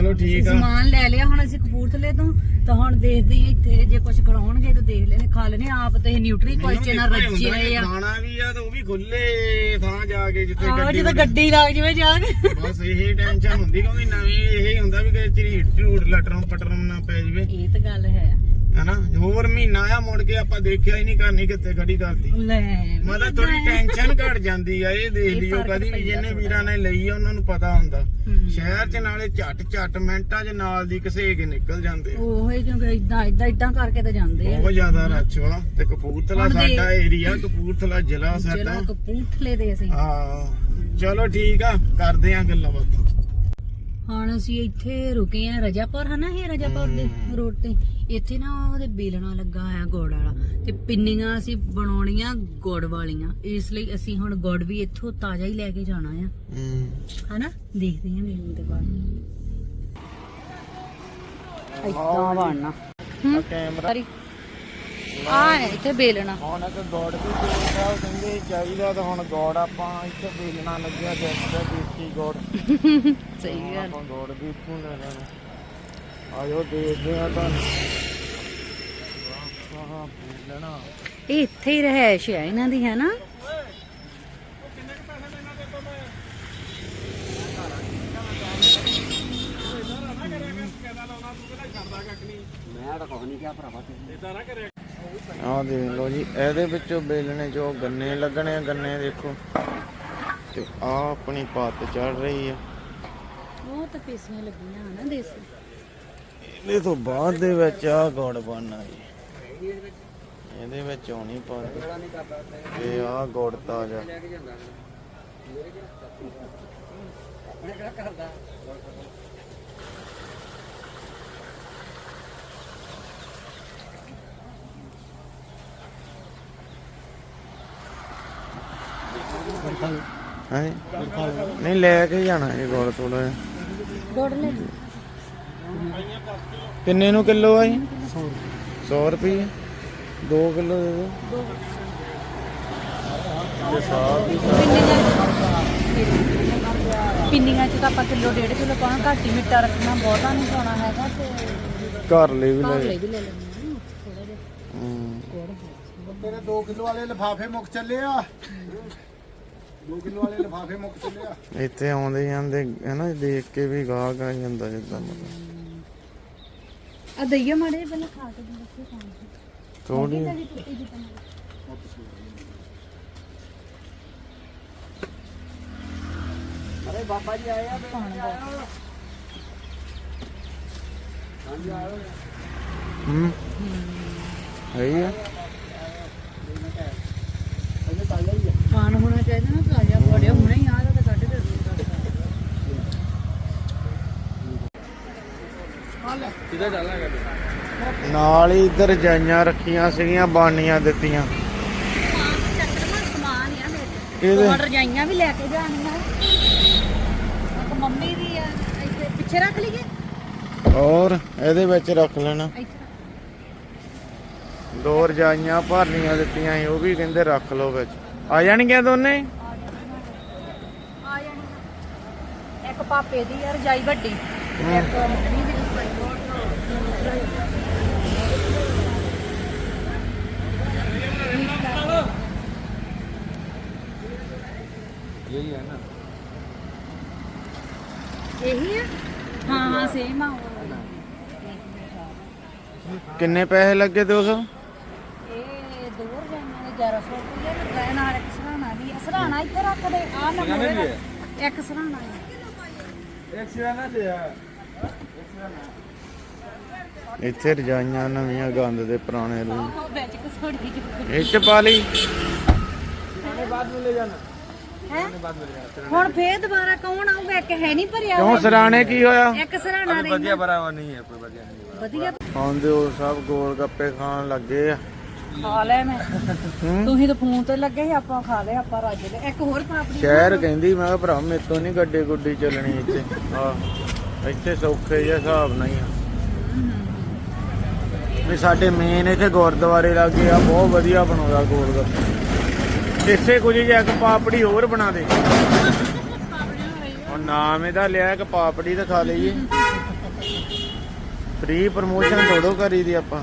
ਚਲੋ ਠੀਕ ਆ। ਸਮਾਨ ਲੈ ਲਿਆ ਹੁਣ ਅਸੀਂ ਕਪੂਰਥਲੇ ਤੋਂ ਤਾਂ ਹੁਣ ਦੇਖਦੇ ਹਾਂ ਇੱਥੇ ਜੇ ਕੁਝ ਕਰਾਉਣਗੇ ਤਾਂ ਦੇਖ ਲੈਣੇ ਖਾ ਲੈਣੇ ਆਪ ਤੇ ਨਿਊਟਰੀ ਕੁਲਚੇ ਨਾਲ ਰੱਜੇ ਹੋਏ ਆ। ਖਾਣਾ ਵੀ ਆ ਤੇ ਉਹ ਵੀ ਖੁੱਲੇ ਥਾਂ ਜਾ ਕੇ ਜਿੱਥੇ ਗੱਡੀ ਜਦੋਂ ਗੱਡੀ ਲੱਗ ਜਵੇ ਜਾ ਕੇ। ਬਸ ਇਹੀ ਟੈਨਸ਼ਨ ਹੁੰਦੀ ਕਿਉਂਕਿ ਨਵੀਂ ਇਹ ਹੁੰਦਾ ਵੀ ਕਿ ਝਰੀਟ ਝੂੜ ਲਟਰਮ ਪਟਰਮ ਨਾ ਪੈ ਜਵੇ। ਇਹ ਤਾਂ ਗੱਲ ਹੈ। ਹਨਾ? ਹੋਰ ਮਹੀਨਾ ਆ ਮੁੜ ਕੇ ਆਪਾਂ ਦੇਖਿਆ ਹੀ ਨਹੀਂ ਕਰਨੀ ਕਿੱਥੇ ਖੜੀ ਕਰਦੀ। ਲੈ ਮਤਲਬ ਥੋੜੀ ਟੈਨਸ਼ਨ ਘਟ ਜਾਂਦੀ ਆ ਇਹ ਦੇਖ ਲਿਓ ਕਦੀ ਵੀ ਜਿਹਨੇ ਵੀਰਾਂ ਨੇ ਲਈ ਆ ਉਹਨਾਂ ਨੂੰ ਪਤਾ ਹੁੰਦਾ। ਸ਼ਹਿਰ 'ਚ ਨਾਲੇ ਝੱਟ ਝੱਟ ਮਿੰਟਾਂ 'ਚ ਨਾਲ ਦੀ ਘਸੇ ਕੇ ਨਿਕਲ ਜਾਂਦੇ। ਉਹ ਹੀ ਕਿਉਂਕਿ ਇਦਾਂ ਇਦਾਂ ਇਦਾਂ ਕਰਕੇ ਤਾਂ ਜਾਂਦੇ ਆ। ਬਹੁਤ ਜ਼ਿਆਦਾ ਰੱਛ ਵਾ। ਤੇ ਕਪੂਰਥਲਾ ਸਾਡਾ ਏਰੀਆ ਕਪੂਰਥਲਾ ਜ਼ਿਲ੍ਹਾ ਸਾਡਾ। ਕਪੂਰਥਲੇ ਦੇ ਅਸੀਂ। ਹਾਂ ਚਲੋ ਠੀਕ ਆ ਕਰਦੇ ਆ ਗੱਲਾਂ ਬਾਤਾਂ। ਹੁਣ ਅਸੀਂ ਇੱਥੇ ਰੁਕੇ ਆ ਰਜਾਪੁਰ ਹਨਾ ਇਹ ਰਜਾਪੁਰ ਦੇ ਰੋਡ ਤੇ? ਇੱਥੇ ਨਾ ਉਹਦੇ ਬੇਲਣਾ ਲੱਗਾ ਹੋਇਆ ਗੁੜ ਵਾਲਾ ਤੇ ਪਿੰਨੀਆਂ ਅਸੀਂ ਬਣਾਉਣੀਆਂ ਗੁੜ ਵਾਲੀਆਂ। ਇਸ ਲਈ ਅਸੀਂ ਹੁਣ ਗੁੜ ਵੀ ਇੱਥੋਂ ਤਾਜ਼ਾ ਹੀ ਲੈ ਕੇ ਜਾਣਾ ਆ। ਹੂੰ। ਹਨਾ? ਦੇਖਦੇ ਹਾਂ ਮੇਨੂ ਦੇ ਬਾਅਦ। ਇਦਾਂ ਬਣਨਾ। ਆ ਕੈਮਰਾ ਸਾਰੀ। ਆ ਹੈ ਇੱਥੇ ਬੇਲਣਾ। ਹੁਣ ਇੱਕ ਗੋੜ ਵੀ ਕਹਿੰਦੇ ਚਾਹੀਦਾ ਤਾਂ ਹੁਣ ਗੋੜ ਆਪਾਂ ਇੱਥੇ ਬੇਲਣਾ ਲੱਗਿਆ ਜੱਟ ਦਾ ਕੀ [laughs] ਇੱਥੇ ਹੀ ਰਹਿਸ਼ ਹੈ ਇਹਨਾਂ ਦੀ ਹੈ ਨਾ? ਆ ਦੇਖ ਜੀ ਇਹਦੇ ਵਿੱਚੋਂ ਬੇਲਣੇ ਚੋਂ ਗੰਨੇ ਲੱਗਣੇ ਗੰਨੇ ਦੇਖੋ। ਤੇ ਆ ਆਪਣੀ ਪੱਤ ਚੜ ਰਹੀ ਆ। ਉਹ ਤਾਂ ਪੀਸੀਆਂ ਲੱਗੀਆਂ ਹਨਾ ਦੇਸੀ। ਇਹਦੇ ਤੋਂ ਬਾਅਦ ਦੇ ਵਿੱਚ ਆ ਗੁੜ ਬਣਨਾ ਜੀ। ਇਹਦੇ ਵਿੱਚ ਆਉਣੀ ਪੱਤ ਤੇ ਆ ਗੁੜ ਤਾਜ਼ਾ। ਹਾਂ? ਨਹੀਂ ਲੈ ਕੇ ਜਾਣਾ ਇਹ ਗੁੜ ਥੋੜਾ ਜਿਹਾ ਗੁੜ ਲੈ। ਕਿੰਨੇ ਨੂੰ ਕਿਲੋ ਆ ਜੀ? 100 ਰੁਪਏ 2 ਕਿਲੋ ਦੇ ਦਿਓ। ਇਹ ਸਾਹ ਵੀ ਪਿੰਨੀਆਂ ਚ ਤਾਂ ਆਪਾਂ ਕਿਲੋ ਡੇਢ ਕਿਲੋ ਪਾਉਣਾ। ਘੱਟ ਹੀ ਮਿੱਠਾ ਰੱਖਣਾ ਬਹੁਤਾ ਨਹੀਂ ਪਾਉਣਾ ਹੈਗਾ ਤੇ ਘਰ ਲਈ ਵੀ ਲੈ ਲਈ ਵੀ ਲੈ ਲੈਣਾ ਥੋੜਾ ਜਿਹਾ ਹੂੰ। ਗੁੜ ਤੇਰੇ 2 ਕਿਲੋ ਵਾਲੇ ਲਿਫਾਫੇ ਮੁੱਕ ਚੱਲੇ ਆ। 2 ਕਿਲੋ ਵਾਲੇ ਲਿਫਾਫੇ ਮੁੱਕ ਚੱਲੇ ਆ। ਇੱਥੇ ਆਉਂਦੇ ਜਾਂਦੇ ਹਨਾ ਦੇਖ ਕੇ ਵੀ ਗਾਹਕ ਆ ਜਾਂਦਾ ਜਿੱਦਾਂ ਮਤਲਬ। ਆ ਦਈਏ ਮਾੜੇ ਪਹਿਲਾਂ ਖਾ ਕੇ ਦੇਖੋ ਖਾਣ ਥੋੜੀ ਦੀ ਟੁੱਟੀ ਦੀ ਤਾਂ ਅਰੇ ਬਾਬਾ ਜੀ ਆਏ ਆ ਹੂੰ। ਹੈ। ਹੀ ਆ। ਖਾਣ ਹੋਣਾ ਚਾਹੀਦਾ ਨਾ ਤਾਜ਼ਾ ਬੜੇ ਹੁਣੇ ਹੀ ਆ ਤਾਂ ਕੱਢ ਦੇ ਕਿੱਧਰ ਚੱਲਣਾ ਨਾਲ ਹੀ ਇੱਧਰ ਜਾਈਆਂ ਰੱਖੀਆਂ ਸੀਗੀਆਂ ਬਾਣੀਆਂ ਦਿੱਤੀਆਂ। ਚੱਕਰਮਾ ਸਮਾਨ ਆ ਮੇਰੇ ਇਹਦੇ ਦੋ ਰਜਾਈਆਂ ਵੀ ਲੈ ਕੇ ਜਾਣੀਆਂ। ਇੱਕ ਮੰਮੀ ਦੀ ਆ ਇੱਥੇ ਪਿੱਛੇ ਰੱਖ ਲਈਏ? ਔਰ ਇਹਦੇ ਵਿੱਚ ਰੱਖ ਲੈਣਾ। ਦੋ ਰਜਾਈਆਂ ਭਰਨੀਆਂ ਦਿੱਤੀਆਂ ਸੀ ਉਹ ਵੀ ਕਹਿੰਦੇ ਰੱਖ ਲਓ ਵਿੱਚ। ਆ ਜਾਣਗੀਆਂ ਦੋਨੇ ਆ ਜਾਣੀ ਇੱਕ ਪਾਪੇ ਦੀ ਆ ਰਜਾਈ ਵੱਡੀ ਤੇ ਇੱਕ ਮੰਮੀ ਦੀ यही है ना ਇਹੀ ਆ ਹਾਂ ਹਾਂ ਸੇਮ ਆ ਉਹ। ਕਿੰਨੇ ਪੈਸੇ ਲੱਗੇ ਤੇ ਉਸ ਇਹ ਦੋ ਰਜਾਈਆਂ ਦੇ ਇੱਥੇ ਰਜਾਈਆਂ ਨਵੀਆਂ ਗੰਦ ਦੇ ਪੁਰਾਣੇ ਰੂਮ ਵਿੱਚ ਕਸੋੜੀ ਜੁਗ ਇਹ ਚ ਪਾ ਜਾਣਾ। ਹੈ? ਬਾਅਦ ਮਿਲੇ ਜਾਣਾ ਹੁਣ ਫੇਰ ਦੁਬਾਰਾ ਕੌਣ ਆਊਗਾ? ਇੱਕ ਹੈ ਨਹੀਂ ਭਰਿਆ ਕਿਉਂ ਸਰਾਣੇ ਕੀ ਹੋਇਆ? ਇੱਕ ਸਰਾਣਾ ਰਹਿੰਦਾ। ਵਧੀਆ ਪਰ ਨਹੀਂ ਹੈ ਕੋਈ ਵਧੀਆ ਨਹੀਂ ਵਧੀਆ। ਆਉਂਦੇ ਉਹ ਸਭ ਗੋਲ ਗੱਪੇ ਖਾਣ ਲੱਗੇ ਆ। ਖਾ ਲੈ ਮੈਂ। ਤੁਸੀਂ ਤਾਂ ਫੋਨ ਤੇ ਲੱਗੇ ਸੀ ਆਪਾਂ ਖਾ ਲਏ ਆਪਾਂ ਰੱਜ ਲਏ ਇੱਕ ਹੋਰ ਪਾਪੜੀ ਸ਼ਹਿਰ ਕਹਿੰਦੀ ਮੈਂ ਕਿਹਾ ਭਰਾ ਮੇਰੇ ਤੋਂ ਨਹੀਂ ਗੱਡੇ ਗੁੱਡੀ ਚੱਲਣੀ ਇੱਥੇ। ਆ ਇੱਥੇ ਸੌਖੇ ਜਿਹਾ ਹਿਸਾਬ ਨਹੀਂ ਆ। ਵੀ ਸਾਡੇ ਮੇਨ ਇੱਥੇ ਗੁਰਦੁਆਰੇ ਲੱਗੇ ਆ ਬਹੁਤ ਵਧੀਆ ਬਣਾਉਂਦਾ ਗੋਲਗੱਪੇ। ਇਸੇ ਕੁਝ ਜਿਹਾ ਇੱਕ ਪਾਪੜੀ ਹੋਰ ਬਣਾ ਦੇ। ਹੁਣ ਨਾਮ ਇਹਦਾ ਲਿਆ ਕਿ ਪਾਪੜੀ ਤਾਂ ਖਾ ਲਈਏ। ਫ੍ਰੀ ਪ੍ਰਮੋਸ਼ਨ ਥੋੜੋ ਕਰੀ ਦੀ ਆਪਾਂ।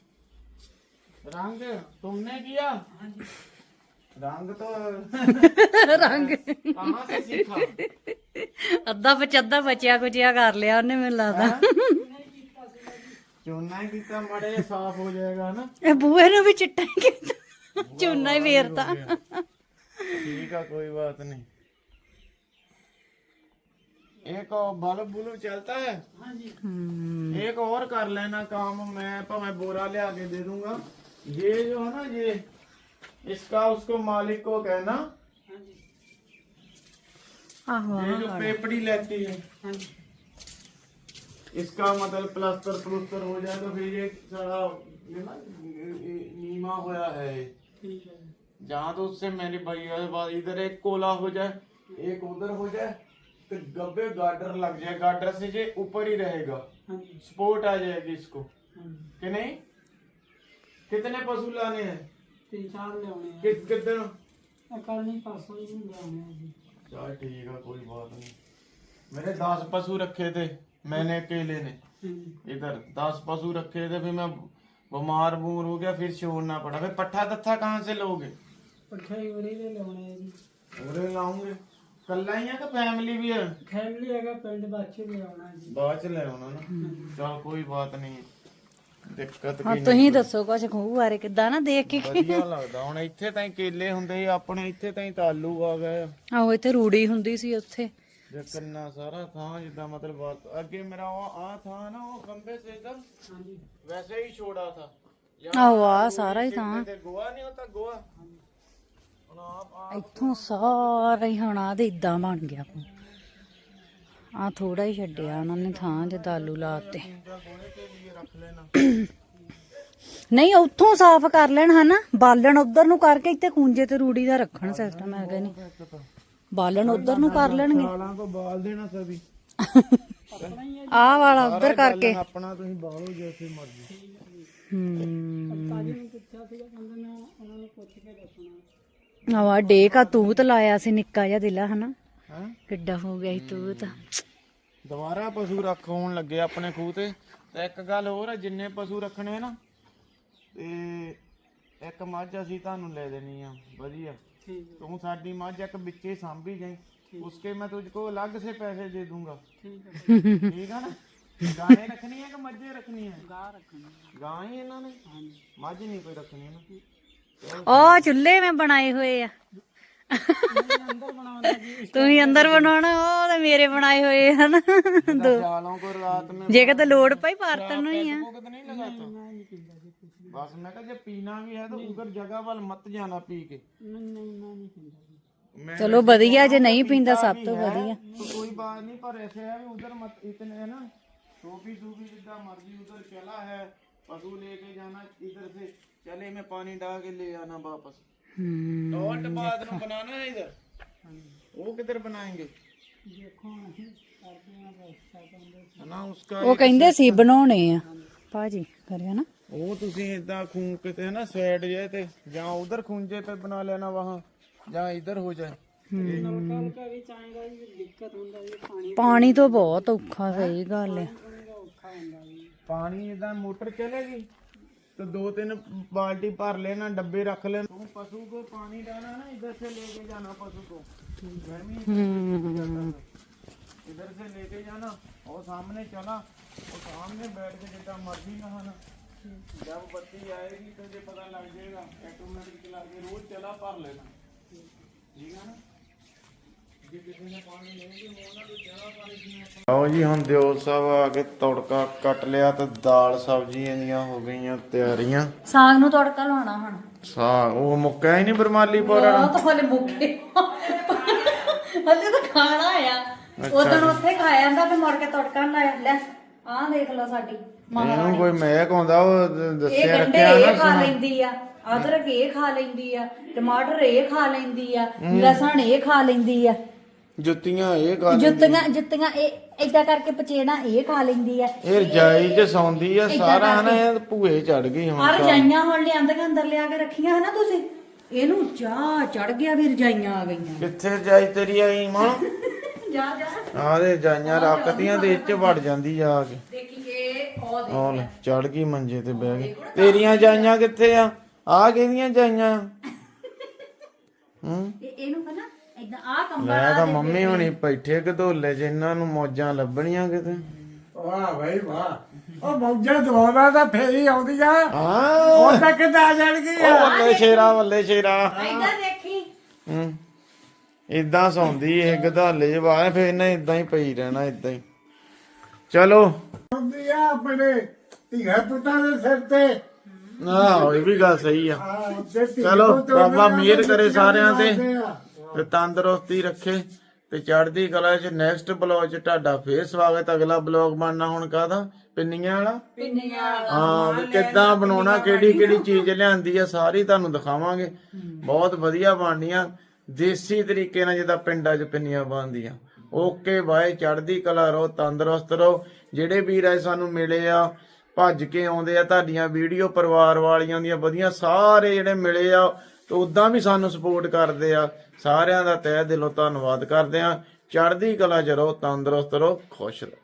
रंग तुमने किया रंग तो [laughs] ਰੰਗ कहाँ से सीखा ਅੱਧਾ ਬਚੱਦਾ ਬਚਿਆ ਕੁਚਿਆ ਕਰ ਲਿਆ ਉਹਨੇ ਮੈਨੂੰ ਲੱਗਦਾ चूना ही पीता मड़े साफ हो जाएगा ना ਇਹ ਬੂਹੇ ਨੂੰ ਵੀ ਚਿੱਟਾ ਹੀ ਕੀਤਾ ਚੂਨਾ ਹੀ ਫੇਰਤਾ ठीक है कोई बात नहीं एक और बल्ब बुल्ब चलता है ਹਮ, एक और कर लेना काम मैं भावे बोरा ले आके दे दूंगा ये जो है ना ये इसका उसको मालिक को कहना। हाँ, हाँ, ये जो हाँ। पेपड़ी लेती है। इसका मतलब प्लास्टर प्लूस्टर हो जाए तो फिर ये सारा नीमा होया है। जहाँ तो उससे मेरे भाई इधर एक कोला हो जाए एक उधर हो जाए तो गब्बे गाडर लग जाए। गाडर से ये ऊपर ही रहेगा। स्पोर्ट आ जाएगी इसको। कि नहीं? कितने पशु लाने हैं ਤਿੰਨ ਚਾਰ ਲਿਆਉਣੇ कि, कितने ਆ ਕੱਲ ਨਹੀਂ ਪਰਸੋਂ ਹੀ ਲਿਆਉਣੇ ਆ ਜੀ चल ठीक है कोई बात नहीं मैंने दस पशु रखे थे मैंने अकेले ने इधर दस पशु रखे थे फिर मैं बीमार बूर हो गया फिर छोड़ना पड़ा फिर पट्ठा तत्था कहाँ से लोगे ਪੱਠੇ ਉਰੇ ਦੇ ਲਿਆਉਣੇ ਆ ਜੀ उरे लाऊंगे कल्ला ही है कि फैमिली भी है ਫੈਮਿਲੀ ਹੈਗਾ ਪਿੰਡ ਬਾਛੇ ਲਿਆਉਣਾ ਜੀ बाद च ले आना ना चल कोई बात नहीं ਦਿੱਕਤ ਤੁਸੀਂ ਦੱਸੋ ਕੁਝ ਖੂਹ ਬਾਰੇ ਕਿੱਦਾਂ ਨਾ ਦੇਖ ਕੇ। ਵਧੀਆ ਲੱਗਦਾ ਹੁਣ ਇੱਥੇ ਤਾਂ ਕੇਲੇ ਹੁੰਦੇ ਸੀ ਆਪਣੇ ਇੱਥੇ ਤਾਂ ਹੀ ਆ ਗਏ। ਆਹੋ ਇੱਥੇ ਰੂੜੀ ਹੁੰਦੀ ਸੀ ਉੱਥੇ। ਜੇ ਸਾਰਾ ਥਾਂ ਜਿੱਦਾਂ ਮਤਲਬ ਬਾਤ ਅੱਗੇ ਮੇਰਾ ਉਹ ਆ ਥਾਂ ਨਾ ਉਹ ਖੰਬੇ ਸੇ ਇਧਰ ਵੈਸੇ ਹੀ ਛੋੜਾ ਥਾ। ਆਹੋ ਆ ਸਾਰਾ ਹੀ ਥਾਂ। ਤੇ ਗੋਆ ਨਹੀਂ ਹੁੰਦਾ ਗੋਆ? ਹੁਣ ਇੱਥੋਂ ਸਾਰਾ ਹੀ ਹਣਾ ਦੇ ਇਦਾਂ ਬਣ ਗਿਆ। ਹੁਣ। ਆ ਥੋੜਾ ਹੀ ਛੱਡਿਆ ਉਹਨਾਂ ਨੇ ਥਾਂ ਜੇ ਦਾਲੂ ਲਾਤੇ ਨਹੀਂ ਉੱਥੋਂ ਸਾਫ਼ ਕਰ ਲੈਣ ਹਨਾ। ਬਾਲਣ ਉਧਰ ਨੂੰ ਕਰਕੇ ਇੱਥੇ ਖੂੰਜੇ ਤੇ ਰੂੜੀ ਦਾ ਰੱਖਣ ਸਿਸਟਮ ਹੈਗਾ ਨਹੀਂ। ਬਾਲਣ ਉਧਰ ਨੂੰ ਕਰ ਲੈਣਗੇ। ਸਾਲਾਂ ਕੋ ਬਾਲ ਦੇਣਾ ਸਭੀ। ਆਹ ਵਾਲਾ ਉਧਰ ਕਰਕੇ। ਆਪਣਾ ਤੁਸੀਂ ਬਾਲੋ ਜੈਸੇ ਮਰਜ਼ੀ। ਹੂੰ। ਤਾਜੀ ਨੂੰ ਪੁੱਛਿਆ ਸੀਗਾ ਕਹਿੰਦੇ ਮੈਂ ਉਹਨਾਂ ਨੂੰ ਪੁੱਛ ਕੇ ਦੱਸਣਾ ਆਵਾ ਡੇ ਕਾ ਤੂਤ ਲਾਇਆ ਸੀ ਨਿੱਕਾ ਜਿਹਾ ਦਿਲਾ ਹਨਾ। ਹਾਂ ਕਿੱਡਾ ਹੋ ਗਿਆ ਸੀ ਤੂਤ ਦੁਬਾਰਾ ਪਸ਼ੂ ਰੱਖਣ ਲੱਗੇ ਆਪਣੇ ਖੂਹ ਤੇ। ਤੇ ਇੱਕ ਗੱਲ ਹੋਰ ਆ ਜਿੰਨੇ ਪਸ਼ੂ ਰੱਖਣੇ ਨਾ ਤੇ ਇੱਕ ਮੱਝ ਅਸੀਂ ਤੁਹਾਨੂੰ ਲੈ ਦੇਣੀ ਆ ਵਧੀਆ। ਤੂੰ ਸਾਡੀ ਮੱਝ ਇੱਕ ਵਿੱਚੇ ਸਾਂਭੀ ਜਾਈ। ਉਸਕੇ ਮੈਂ ਤੁਝਕੋ ਅਲੱਗ ਸੇ ਪੈਸੇ ਦੇ ਦੂੰਗਾ। ਠੀਕ ਆ। ਨਾ? ਗਾਣੇ ਰੱਖਣੀ ਹੈ ਕਿ ਮੱਝੇ ਰੱਖਣੀ ਹੈ ਗਾਂ ਰੱਖਣੀ ਗਾਂ ਹੀ ਇਹਨਾਂ ਨੇ। ਮੱਝ ਨਹੀਂ ਕੋਈ ਰੱਖਣੀ ਨਾ ਉਹ ਚੁੱਲ੍ਹੇ ਮੈਂ ਬਣਾਏ ਹੋਏ ਆ। ਤੁਸੀਂ ਅੰਦਰ ਬਣਾਉਣਾ ਉਹ ਤੇ ਮੇਰੇ ਬਣਾਏ ਹੋਏ ਹਨ सालों को रात में ਜੇ ਕਿਤੇ ਲੋੜ ਪਈ ਪਾਰਤਨ ਨੂੰ ਹੀ ਆ भूख तो नहीं लगाता बस मैं कहा जब पीना भी है तो उधर जगह वाल मत जाना पी के मैं ਚਲੋ ਵਧੀਆ ਜੇ ਨਹੀਂ ਪੀਂਦਾ ਸਭ ਤੋਂ ਵਧੀਆ तो कोई बात नहीं पर ऐसे है कि उधर मत इतने है ना टोपी टूपी जितना मर्जी उधर चला है पशु लेके जाना इधर से चले में पानी डाल के ले आना वापस ਉਹ ਕਹਿੰਦੇ ਸੀ। ਬਣਾਉਣੇ ਆ। ਭਾਜੀ ਕਰਿਆ ਨਾ। ਉਹ ਤੁਸੀਂ ਇਦਾਂ ਖੂਨ ਕਿਤੇ ਨਾ ਸਵੈਟ ਜਾਏ ਤੇ ਜਾਂ ਉਧਰ ਖੂੰਜੇ ਤੇ ਬਣਾ ਲੈਣਾ ਵਾਹਾਂ ਜਾਂ ਇਧਰ ਹੋ ਜਾਏ। ਪਾਣੀ ਤੋਂ ਬਹੁਤ ਔਖਾ ਸਹੀ ਗੱਲ ਹੈ ਪਾਣੀ ਇਦਾਂ ਮੋਟਰ ਚਲੇਗੀ? तो दो तीन बाल्टी भर लेना डब्बे रख लेना तुम पशु को पानी डालना ना इधर से लेके जाना पशु को मैं भी ਹਮ, इधर से लेके जाना और सामने चला और सामने बैठ के जितना मर्जी नहाना जब बत्ती आएगी तो ये पता लग जाएगा ऑटोमेटिक चला के रोज चला भर लेना ਆਓ ਜੀ ਹੁਣ ਦਿਓ ਸਾਹਿਬ ਆ ਕੇ ਤੜਕਾ ਕੱਟ ਲਿਆ ਤੇ ਦਾਲ ਸਬਜ਼ੀਆਂ ਦੀਆਂ ਹੋ ਗਈਆਂ ਤਿਆਰੀਆਂ। ਸਾਗ ਨੂੰ ਤੜਕਾ ਲਾਉਣਾ ਹੁਣ। ਸਾਗ ਉਹ ਮੁੱਕਿਆ ਹੀ ਨਹੀਂ ਬਰਮਾਲੀ ਪੌੜਾ ਉਹ ਤਾਂ ਹਲੇ ਮੁੱਕੇ। ਹਲੇ ਤਾਂ ਖਾਣਾ ਆ। ਉਦੋਂ ਉੱਥੇ ਖਾਇਆ ਜਾਂਦਾ ਤੇ ਮੁੜ ਕੇ ਤੜਕਾ ਨੀ ਲਾਇਆ। ਲੈ ਆਹ ਦੇਖ ਲਓ ਸਾਡੀ ਇਹਨੂੰ ਕੋਈ ਮਹਿਕ ਆਉਂਦਾ ਉਹ ਦੱਸਿਆ ਰੱਖਿਆ ਨਾ ਖਾ। ਲੈਂਦੀ ਆ ਅਦਰਕ ਇਹ ਖਾ ਲੈਂਦੀ ਆ ਟਮਾਟਰ ਇਹ ਖਾ ਲੈਂਦੀ ਆ ਲਸਣ ਇਹ ਖਾ ਲੈਂਦੀ ਆ। ਜੁੱਤੀਆਂ ਇਹ ਗੱਲ ਜੁੱਤੀਆਂ ਜੁੱਤੀਆਂ ਇਹ ਏਦਾਂ ਕਰਕੇ ਪਚੇਣਾ ਇਹ ਖਾ ਲੈਂਦੀ ਆ। ਇਹ ਰਜਾਈ 'ਚ ਸੌਂਦੀ ਆ ਸਾਰਾ ਹਨਾ। ਇਹ ਭੂਏ ਚੜ ਗਈ ਹੁਣ ਆ ਤਾਂ। ਰਜਾਈਆਂ ਹੁਣ ਲਿਆਂਦੀਆਂ ਅੰਦਰ ਲਿਆ ਕੇ ਰੱਖੀਆਂ ਹਨਾ ਤੁਸੀਂ। ਇਹਨੂੰ ਚਾਹ ਚੜ ਗਿਆ ਵੀ ਰਜਾਈਆਂ ਆ ਗਈਆਂ। ਕਿੱਥੇ ਰਜਾਈ ਤੇਰੀ ਆਈ ਮਾਂ? [laughs] ਜਾ ਜਾ। ਆਹ ਦੇ ਰਜਾਈਆਂ ਰੱਖਦੀਆਂ ਦੇ ਚ ਵੜ ਜਾਂਦੀ ਆ ਕੇ। ਦੇਖੀ ਇਹ ਉਹ ਦੇ ਚੜ ਗਈ ਮੰਜੇ ਤੇ ਬਹਿ ਗਈ ਤੇਰੀਆਂ ਜਾਈਆਂ ਕਿੱਥੇ ਆ? ਆ ਕਿਹਦੀਆਂ ਜਾਈਆਂ? [laughs] ਹੂੰ? ਇਹ- ਇਹਨੂੰ ਕਹਣਾ ਏਦਾਂ ਆ ਕੰਬਲ ਮੈਂ ਤਾਂ ਮੰਮੀ ਹੁਣੀ ਬੈਠੇ ਗਧੋਲੇ 'ਚ ਇਹਨਾਂ ਨੂੰ ਮੌਜਾਂ ਲੱਭਣੀਆਂ ਕਿਤੇ। ਵਾਹ ਭਾਈ ਵਾਹ। ਉਹ ਮੌਜਾਂ ਦਵਾਉਂਦਾ ਤਾਂ ਫੇਰ ਹੀ ਆਉਂਦੀ ਆ। ਹਾਂ। ਉਹ ਤਾਂ ਕਿੱਦਾਂ ਆ ਜਾਣਗੀ ਉਹ ਬੱਲੇ ਸ਼ੇਰਾ ਬੱਲੇ ਸ਼ੇਰਾ। ਏਦਾਂ ਦੇਖੀ। ਹੂੰ। ਇਦਾਂ ਸੌਂਦੀ ਇਹ ਗਧਾਲੇ 'ਚ ਬਾਹਰ ਫੇਰ ਇਹਨੇ ਇਦਾਂ ਹੀ ਪਈ ਰਹਿਣਾ ਇਦਾਂ ਹੀ। ਚਲੋ। ਹੁੰਦੀ ਆ ਆਪਣੇ ਧੀਆਂ ਪੁੱਤਾਂ ਦੇ ਸਿਰ ਤੇ। ਆਹ ਇਹ ਵੀ ਗੱਲ ਸਹੀ ਆ। ਚਲੋ, ਬਾਬਾ ਮਿਹਰ ਕਰੇ ਸਾਰਿਆਂ ਤੇ। ਤੇ ਤੰਦਰੁਸਤੀ ਰੱਖੇ ਤੇ ਚੜ੍ਹਦੀ ਕਲਾ 'ਚ ਨੈਕਸਟ ਬਲੌਗ 'ਚ ਤੁਹਾਡਾ ਫੇਰ ਸਵਾਗਤ ਅਗਲਾ ਬਲੌਗ ਬਣਨਾ ਹੁਣ ਕਾਹਦਾ? ਪਿੰਨੀਆਂ ਵਾਲਾ? ਪਿੰਨੀਆਂ ਹਾਂ ਵੀ ਕਿੱਦਾਂ ਬਣਾਉਣਾ ਕਿਹੜੀ ਕਿਹੜੀ ਚੀਜ਼ ਲਿਆਂਦੀ ਆ ਸਾਰੀ ਤੁਹਾਨੂੰ ਦਿਖਾਵਾਂਗੇ। ਬਹੁਤ ਵਧੀਆ ਬਣਨੀਆਂ। ਦੇਸੀ ਤਰੀਕੇ ਨਾਲ ਜਿੱਦਾਂ ਪਿੰਡਾਂ 'ਚ ਪਿੰਨੀਆਂ ਬਣਦੀਆਂ। ਓਕੇ ਬਾਏ ਚੜ੍ਹਦੀ ਕਲਾ ਰਹੋ ਤੰਦਰੁਸਤ ਰਹੋ। ਜਿਹੜੇ ਵੀਰ ਆਏ ਸਾਨੂੰ ਮਿਲੇ ਆ ਭੱਜ ਕੇ ਆਉਂਦੇ ਆ ਤੁਹਾਡੀਆਂ ਵੀਡੀਓ ਪਰਿਵਾਰ ਵਾਲੀਆਂ ਦੀਆਂ ਵਧੀਆ ਸਾਰੇ ਜਿਹੜੇ ਮਿਲੇ ਆ ਤੇ ਉਦਾਂ ਵੀ ਸਾਨੂੰ ਸਪੋਰਟ ਕਰਦੇ ਆ। ਸਾਰਿਆਂ ਦਾ ਤਹਿ ਦਿਲੋਂ ਧੰਨਵਾਦ ਕਰਦੇ ਆ ਚੜ੍ਹਦੀ ਕਲਾ ਚ ਰਹੋ, ਤੰਦਰੁਸਤ ਰਹੋ, ਖੁਸ਼ ਰਹੋ।